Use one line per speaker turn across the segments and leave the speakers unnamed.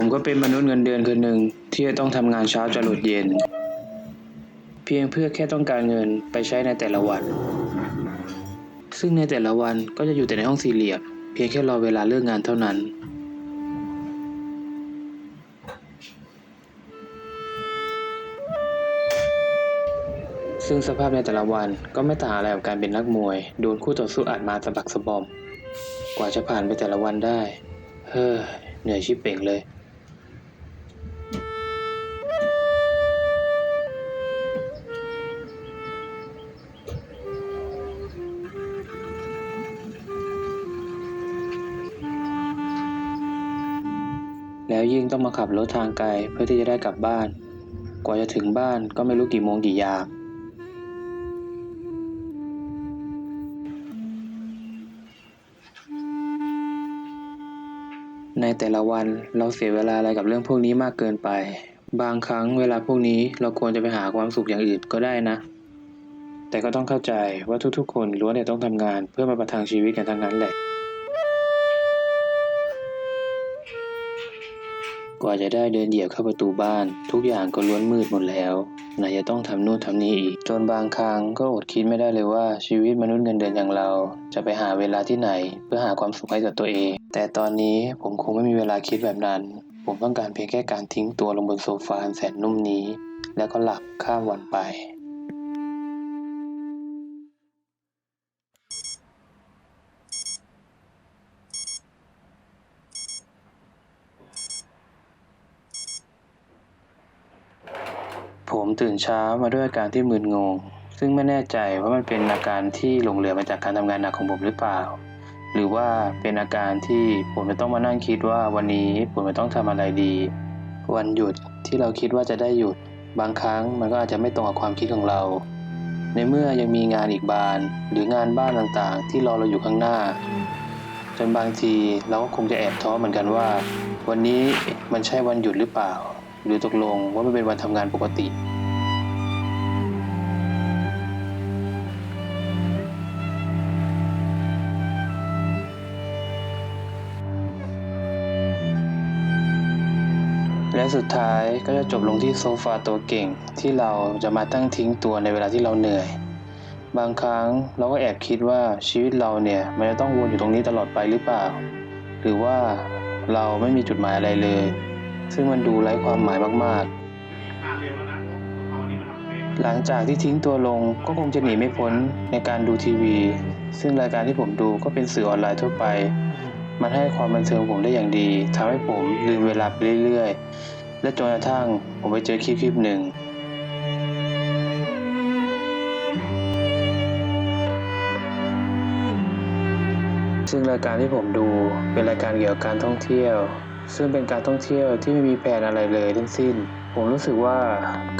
มก็เป็นมนุษย์เงินเดือนคนหนึ่งที่จะต้องทำงานเช้าจรดเย็น เพียงเพื่อแค่ต้องการเงินไปใช้ในแต่ละวัน ซึ่งในแต่ละวันก็จะอยู่แต่ในห้องสี่เหลี่ยมเพียงแค่รอเวลาเลิกงานเท่านั้น ซึ่งสภาพในแต่ละวันก็ไม่ต่างอะไรกับการเป็นนักมวย โดนคู่ต่อสู้อัดมาสะบักสะบอม กว่าจะผ่านไปแต่ละวันได้ เฮ้อเหนื่อยชิบเป่งเลย ยิ่งต้องมาขับรถทางไกลเพื่อที่จะได้กลับบ้าน กว่าจะถึงบ้านก็ไม่รู้กี่โมงกี่ยามในแต่ละวันเราเสียเวลาอะไรกับเรื่องพวกนี้มากเกินไป บางครั้งเวลาพวกนี้เราควรจะไปหาความสุขอย่างอื่นก็ได้นะ แต่ก็ต้องเข้าใจว่าทุกๆ คนล้วนแต่ต้องทำงานเพื่อมาประทังชีวิตกันทั้งนั้นแหละ กว่าจะได้เดินเหยียบเข้าประตูบ้าน ทุกอย่างก็ล้วนมืดหมดแล้วไหนจะต้องทำนู่นทำนี่อีก จนบางครั้งก็อดคิดไม่ได้เลยว่าชีวิตมนุษย์เงินเดือนอย่างเรา จะไปหาเวลาที่ไหน เพื่อหาความสุขให้กับตัวเอง แต่ตอนนี้ผมคงไม่มีเวลาคิดแบบนั้น ผมต้องการเพียงแค่การทิ้งตัวลงบนโซฟาแสนนุ่มนี้ แล้วก็หลับข้ามวันไป ผมตื่นเช้ามาด้วยอาการที่มึนงง ซึ่งไม่แน่ใจว่ามันเป็นอาการที่หลงเหลือมาจากการทำงานหนักของผมหรือเปล่า หรือว่าเป็นอาการที่ผมจะต้องมานั่งคิดว่าวันนี้ผมจะต้องทำอะไรดี วันหยุดที่เราคิดว่าจะได้หยุด บางครั้งมันก็อาจจะไม่ตรงกับความคิดของเรา ในเมื่อยังมีงานอีกบาน หรืองานบ้านต่างๆ ที่รอเราอยู่ข้างหน้า จนบางทีเราก็คงจะแอบท้อเหมือนกันว่า วันนี้มันใช่วันหยุดหรือเปล่า หรือตกลงว่ามันเป็นวันทำงานปกติ และสุดท้ายก็จะจบลงที่โซฟาตัวเก่งที่เราจะมาตั้งทิ้งตัวในเวลาที่เราเหนื่อย บางครั้งเราก็แอบคิดว่าชีวิตเราเนี่ยมันจะต้องวนอยู่ตรงนี้ตลอดไปหรือเปล่า หรือว่าเราไม่มีจุดหมายอะไรเลย ซึ่งมันดูไร้ความหมายมากๆ หลังจากที่ทิ้งตัวลงก็คงจะหนีไม่พ้นในการดูทีวี ซึ่งรายการที่ผมดูก็เป็นสื่อออนไลน์ทั่วไป มันให้ความบันเทิงผมได้อย่างดีทำให้ผมลืมเวลาไปเรื่อยๆ และจนกระทั่งผมไปเจอคลิปคลิปหนึ่งซึ่งรายการที่ผมดูเป็นรายการเกี่ยวกับการท่องเที่ยว ซึ่งเป็นการท่องเที่ยวที่ไม่มีแผนอะไรเลยทั้งสิ้น ผมรู้สึกว่า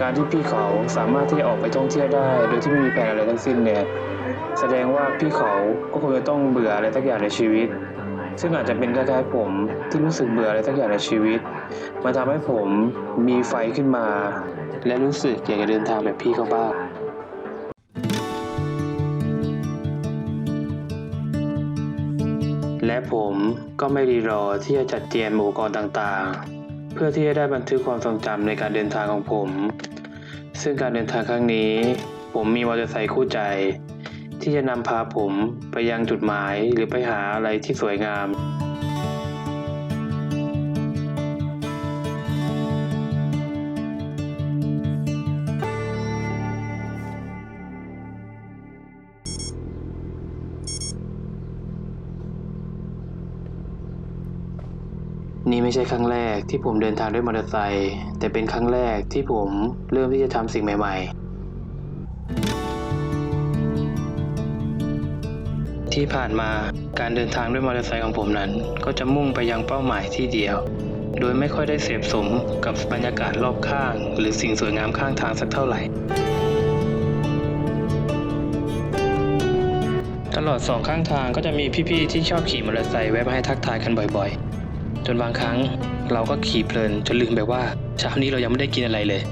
การที่พี่เขาสามารถที่จะออกไปท่องเที่ยวได้ โดยที่ไม่มีแผนอะไรทั้งสิ้นเนี่ยแสดงว่าพี่เขาก็คงจะต้องเบื่ออะไรสักอย่างในชีวิต ซึ่งอาจจะเป็นคล้ายๆผมที่รู้สึกเบื่ออะไรสักอย่างในชีวิตมันทำให้ผมมีไฟขึ้นมา และรู้สึกอยากจะเดินทางแบบพี่เขาบ้าง และผมก็ไม่รีรอที่จะจัดเตรียมอุปกรณ์ต่างๆ เพื่อที่จะได้บันทึกความทรงจำในการเดินทางของผม ซึ่งการเดินทางครั้งนี้ ผมมีมอเตอร์ไซค์คู่ใจ ที่จะนำพาผมไปยังจุดหมายหรือไปหาอะไรที่สวยงาม นี่ไม่ใช่ครั้งแรกที่ผมเดินทางด้วยมอเตอร์ไซค์แต่เป็นครั้งแรกที่ผมเริ่มที่จะทำสิ่งใหม่ ๆ ที่ผ่านมาการเดินทางด้วยมอเตอร์ไซค์ของผมนั้น ก็จะมุ่งไปยังเป้าหมายที่เดียว โดยไม่ค่อยได้เสพสมกับบรรยากาศรอบข้าง หรือสิ่งสวยงามข้างทางสักเท่าไหร่ ตลอดสองข้างทางก็จะมีพี่ๆที่ชอบขี่มอเตอร์ไซค์แวะมาให้ทักทายกันบ่อยๆ จนบางครั้งเราก็ขี่เพลินจนลืมไปว่าเช้านี้เรายังไม่ได้กินอะไรเลย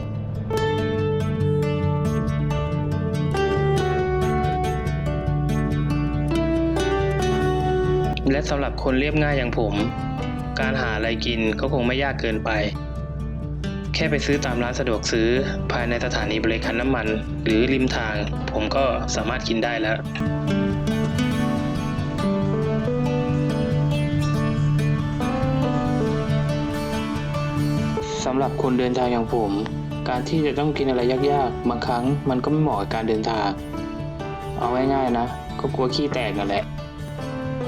และสำหรับคนเรียบง่ายอย่างผม การหาอะไรกินก็คงไม่ยากเกินไป แค่ไปซื้อตามร้านสะดวกซื้อภายในสถานีบริการน้ำมัน หรือริมทาง ผมก็สามารถกินได้แล้วำหรับคนเดินทางอย่างผม การที่จะต้องกินอะไรยากๆ บางครั้งมันก็ไม่เหมาะกับการเดินทาง เอาง่ายๆนะ ก็กลัวขี้แตกนั่นแหละ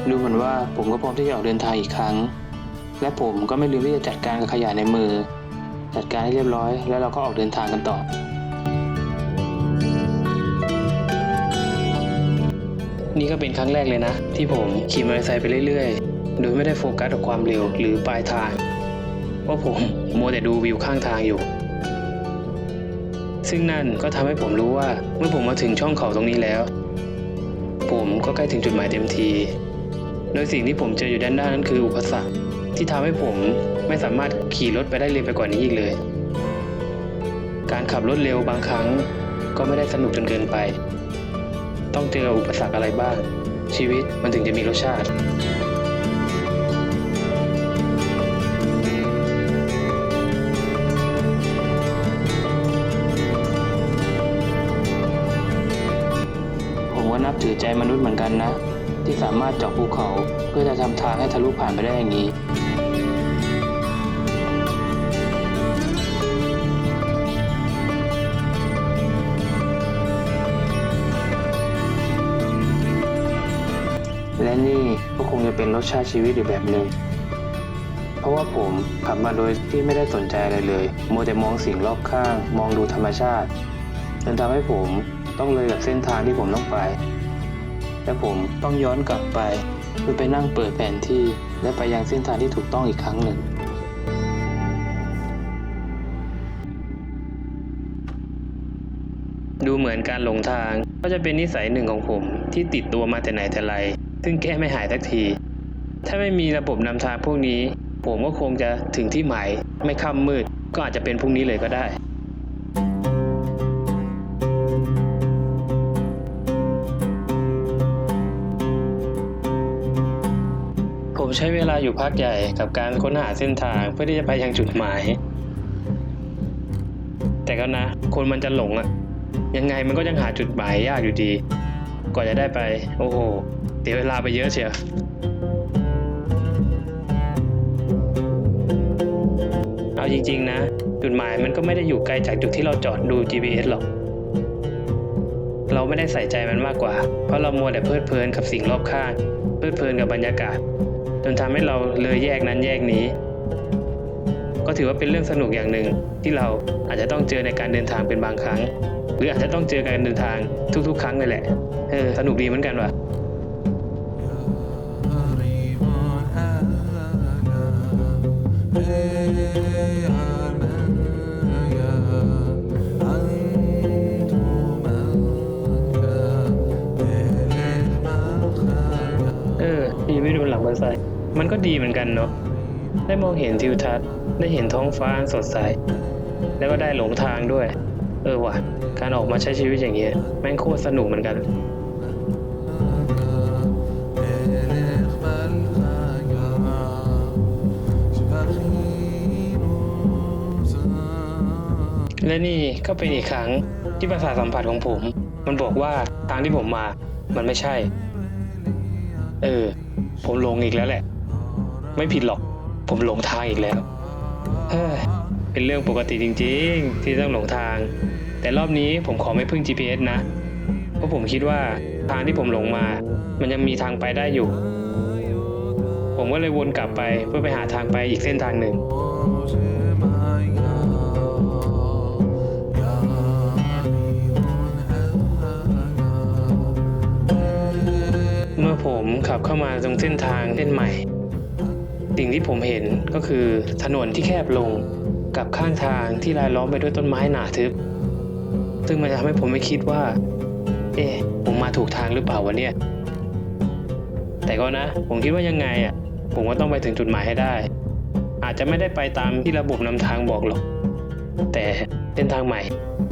ดูเหมือนว่าผมก็พร้อมที่จะออกเดินทางอีกครั้ง และผมก็ไม่ลืมที่จะจัดการกับขยะในมือ จัดการให้เรียบร้อย แล้วเราก็ออกเดินทางกันต่อนี่ก็เป็นครั้งแรกเลยนะ ที่ผมขี่มอเตอร์ไซค์ไปเรื่อยๆ โดยไม่ได้โฟกัสกับความเร็วหรือปลายทาง ราะผมมัวแต่ดูวิวข้างทางอยู่ ซึ่งนั่นก็ทำให้ผมรู้ว่าเมื่อผมมาถึงช่องเขาตรงนี้แล้ว ผมก็ใกล้ถึงจุดหมายเต็มที โดยสิ่งที่ผมเจออยู่ด้านหน้านั้นคืออุปสรรคที่ทำให้ผมไม่สามารถขี่รถไปได้เร็วไปกว่านี้อีกเลย การขับรถเร็วบางครั้งก็ไม่ได้สนุกจนเกินไป ต้องเจออุปสรรคอะไรบ้าง ชีวิตมันถึงจะมีรสชาติ ก็นับถือใจมนุษย์เหมือนกันนะ ที่สามารถเจาะภูเขาเพื่อจะทำทางให้ทะลุผ่านไปได้อย่างนี้และนี่ก็คงจะเป็นรสชาติชีวิตอีกแบบหนึ่ง เพราะว่าผมขับมาโดยที่ไม่ได้สนใจอะไรเลย มัวแต่มองสิ่งรอบข้าง มองดูธรรมชาติ จนทำให้ผมต้องเลยกับเส้นทางที่ผมต้องไป และผมต้องย้อนกลับไปเพื่อไปนั่งเปิดแผนที่และไปยังเส้นทางที่ถูกต้องอีกครั้งหนึ่ง ดูเหมือนการหลงทางก็จะเป็นนิสัยหนึ่งของผมที่ติดตัวมาแต่ไหนแต่ไร ซึ่งแก้ไม่หายสักที ถ้าไม่มีระบบนำทางพวกนี้ ผมก็คงจะถึงที่หมาย ไม่ค่ำมืด ก็อาจจะเป็นพรุ่งนี้เลยก็ได้ ผมใช้เวลาอยู่พักใหญ่กับการค้นหาเส้นทางเพื่อที่จะไปยังจุดหมาย แต่ก็นะ คนมันจะหลงอะยังไงมันก็ยังหาจุดหมายยากอยู่ดีกว่าจะได้ไป โอ้โหเสียเวลาไปเยอะเชียวเอาจริง ๆ นะ จุดหมายมันก็ไม่ได้อยู่ไกลจากจุดที่เราจอดดู GPS หรอก เราไม่ได้ใส่ใจมันมากกว่า เพราะเรามัวแต่เพลิดเพลินกับสิ่งรอบข้าง เพลิดเพลินกับบรรยากาศ จนทำให้เราเลยแยกนั้นแยกนี้ ก็ถือว่าเป็นเรื่องสนุกอย่างหนึ่งที่เราอาจจะต้องเจอในการเดินทางเป็นบางครั้ง หรืออาจจะต้องเจอการเดินทางทุก ๆ ครั้งเลยแหละเออสนุกดีเหมือนกันว่ะเมันก็ดีเหมือนกันเนาะ ได้มองเห็นทิวทัศน์ ได้เห็นท้องฟ้าอันสดใส แล้วก็ได้หลงทางด้วย เออว่ะ การออกมาใช้ชีวิตอย่างเงี้ยแม่งโคตรสนุกเหมือนกันและนี่ก็เป็นอีกครั้งที่ประสาทสัมผัสของผม มันบอกว่าทางที่ผมมา มันไม่ใช่ เออ ผมหลงอีกแล้วแหละ ไม่ผิดหรอก ผมหลงทางอีกแล้วเฮ้ยเป็นเรื่องปกติจริงๆ ที่ต้องหลงทาง แต่รอบนี้ผมขอไม่พึ่ง GPS นะ เพราะผมคิดว่าทางที่ผมหลงมา มันยังมีทางไปได้อยู่ ผมก็เลยวนกลับไปเพื่อไปหาทางไปอีกเส้นทางหนึ่งเมื่อผมขับเข้ามาตรงเส้นทางเส้นใหม่ สิ่งที่ผมเห็นก็คือถนนที่แคบลงกับข้างทางที่รายล้อมไปด้วยต้นไม้หนาทึบ ซึ่งมันทำให้ผมไม่คิดว่า เอ๊ะผมมาถูกทางหรือเปล่าวะเนี่ย แต่ก็นะ ผมคิดว่ายังไงอะ ผมก็ต้องไปถึงจุดหมายให้ได้ อาจจะไม่ได้ไปตามที่ระบบนำทางบอกหรอก แต่เส้นทางใหม่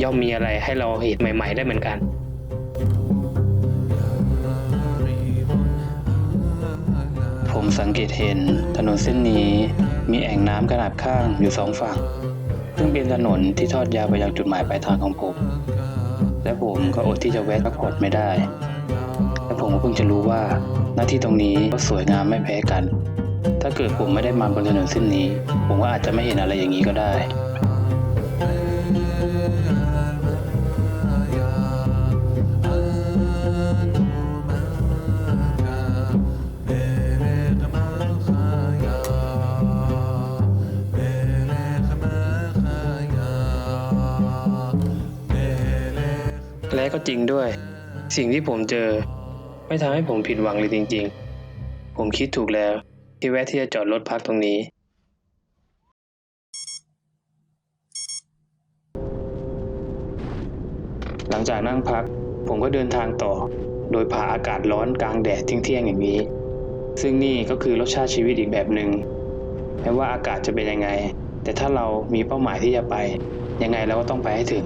ย่อมมีอะไรให้เราเห็นใหม่ ๆ ได้เหมือนกัน ผมผมสังเกตเห็นถนนเส้นนี้มีแอ่งน้ำขนาดข้างอยู่สองฝั่ง ซึ่งเป็นถนนที่ทอดยาวไปยังจุดหมายปลายทางของผม และผมก็อดที่จะแวะพักผ่อนไม่ได้ และผมก็เพิ่งจะรู้ว่าหน้าที่ตรงนี้ก็สวยงามไม่แพ้กัน ถ้าเกิดผมไม่ได้มาบนถนนเส้นนี้ ผมก็อาจจะไม่เห็นอะไรอย่างนี้ก็ได้ จริงด้วย สิ่งที่ผมเจอ ไม่ทำให้ผมผิดหวังเลยจริง ๆ ผมคิดถูกแล้ว ที่แวะที่จะจอดรถพักตรงนี้หลังจากนั่งพัก ผมก็เดินทางต่อ โดยผ่าอากาศร้อนกลางแดดเที่ยงๆอย่างนี้ ซึ่งนี่ก็คือรสชาติชีวิตอีกแบบหนึง่งแม้ว่าอากาศจะเป็นยังไง แต่ถ้าเรามีเป้าหมายที่จะไป ยังไงเราก็ต้องไปให้ถึง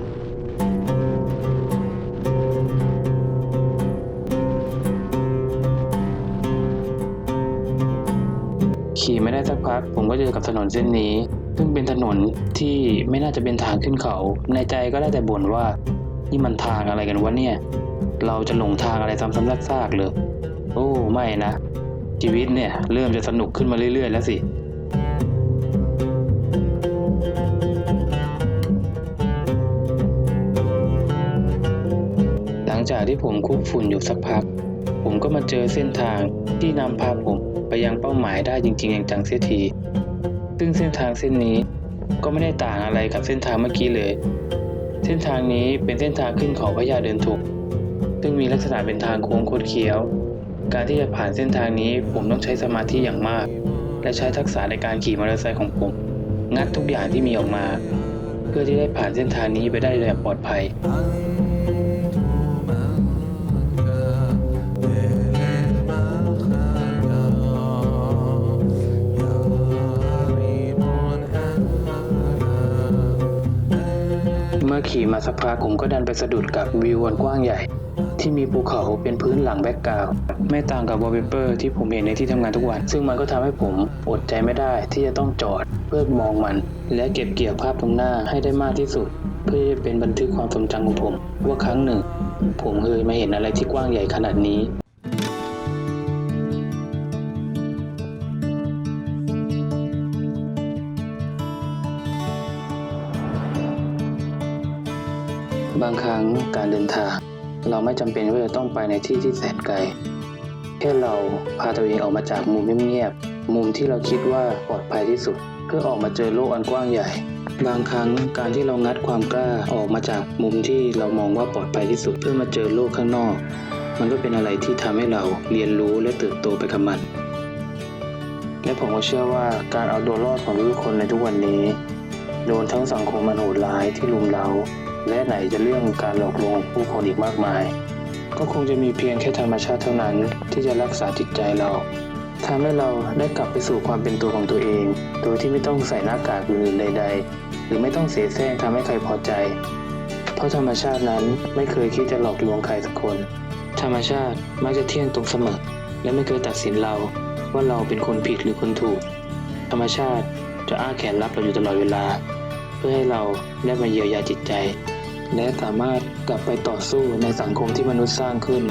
ได้สักพัก ผมก็เจอกับถนนเส้นนี้ ซึ่งเป็นถนนที่ไม่น่าจะเป็นทางขึ้นเขา ในใจก็ได้แต่บ่นว่านี่มันทางอะไรกันวะเนี่ย เราจะหลงทางอะไรซ้ำๆซากๆเลยโอ้ไม่นะ ชีวิตเนี่ยเริ่มจะสนุกขึ้นมาเรื่อย ๆ แล้วสิหลังจากที่ผมคุกฝุ่นอยู่สักพัก ผมก็มาเจอเส้นทางที่นำพาผม ไปยังเป้าหมายได้จริงๆอย่างจังเสียที ซึ่งเส้นทางเส้นนี้ก็ไม่ได้ต่างอะไรกับเส้นทางเมื่อกี้เลย เส้นทางนี้เป็นเส้นทางขึ้นเขาพญาเดินทุกซึ่งมีลักษณะเป็นทางโค้งโคดเคี้ยว การที่จะผ่านเส้นทางนี้ผมต้องใช้สมาธิอย่างมาก และใช้ทักษะในการขี่มอเตอร์ไซค์ของผม งัดทุกอย่างที่มีออกมา เพื่อที่ได้ผ่านเส้นทางนี้ไปได้อย่างปลอดภัย อขี่มาสักพักผมก็ดันไปสะดุดกับวิวอันกว้างใหญ่ ที่มีภูเขาเป็นพื้นหลังแบ็กกราวด์ไม่ต่างกับวอลเปเปอร์ที่ผมเห็นในที่ทำงานทุกวัน ซึ่งมันก็ทำให้ผมอดใจไม่ได้ที่จะต้องจอดเพื่อมองมัน และเก็บเกี่ยวภาพตรงหน้าให้ได้มากที่สุด เพื่อจะเป็นบันทึกความทรงจำของผม ว่าครั้งหนึ่ง ผมเคยมาเห็นอะไรที่กว้างใหญ่ขนาดนี้ บางครั้งการเดินทาง เราไม่จำเป็นว่าจะต้องไปในที่ที่แสนไกลแค่เราพาตัวเองออกมาจากมุมเงียบๆมุมที่เราคิดว่าปลอดภัยที่สุด เพื่อออกมาเจอโลกอันกว้างใหญ่ บางครั้งการที่เรางัดความกล้าออกมาจากมุมที่เรามองว่าปลอดภัยที่สุด เพื่อมาเจอโลกข้างนอก มันก็เป็นอะไรที่ทำให้เราเรียนรู้และเติบโตไปกับมัน และผมก็เชื่อว่าการเอาตัวรอดของทุกคนในทุกวันนี้ โดนทั้งสังคมมันโหดร้ายที่ลุมเร้า และไหนจะเรื่องการหลอกลวงผู้คนอีกมากมาย ก็คงจะมีเพียงแค่ธรรมชาติเท่านั้น ที่จะรักษาจิตใจเราทำให้เราได้กลับไปสู่ความเป็นตัวของตัวเอง โดยที่ไม่ต้องใส่หน้ากากอื่นใด ๆ หรือไม่ต้องเสแสร้งทำให้ใครพอใจ เพราะธรรมชาตินั้นไม่เคยคิดจะหลอกลวงใครสักคน ธรรมชาติมักจะเที่ยงตรงเสมอและไม่เคยตัดสินเราว่าเราเป็นคนผิดหรือคนถูก ธรรมชาติจะอ้าแขนรับเราอยู่ตลอดเวลา เพื่อให้เราได้มาเยียวยาจิตใจ และสามารถกลับไปต่อสู้ในสังคมที่มนุษย์สร้างขึ้น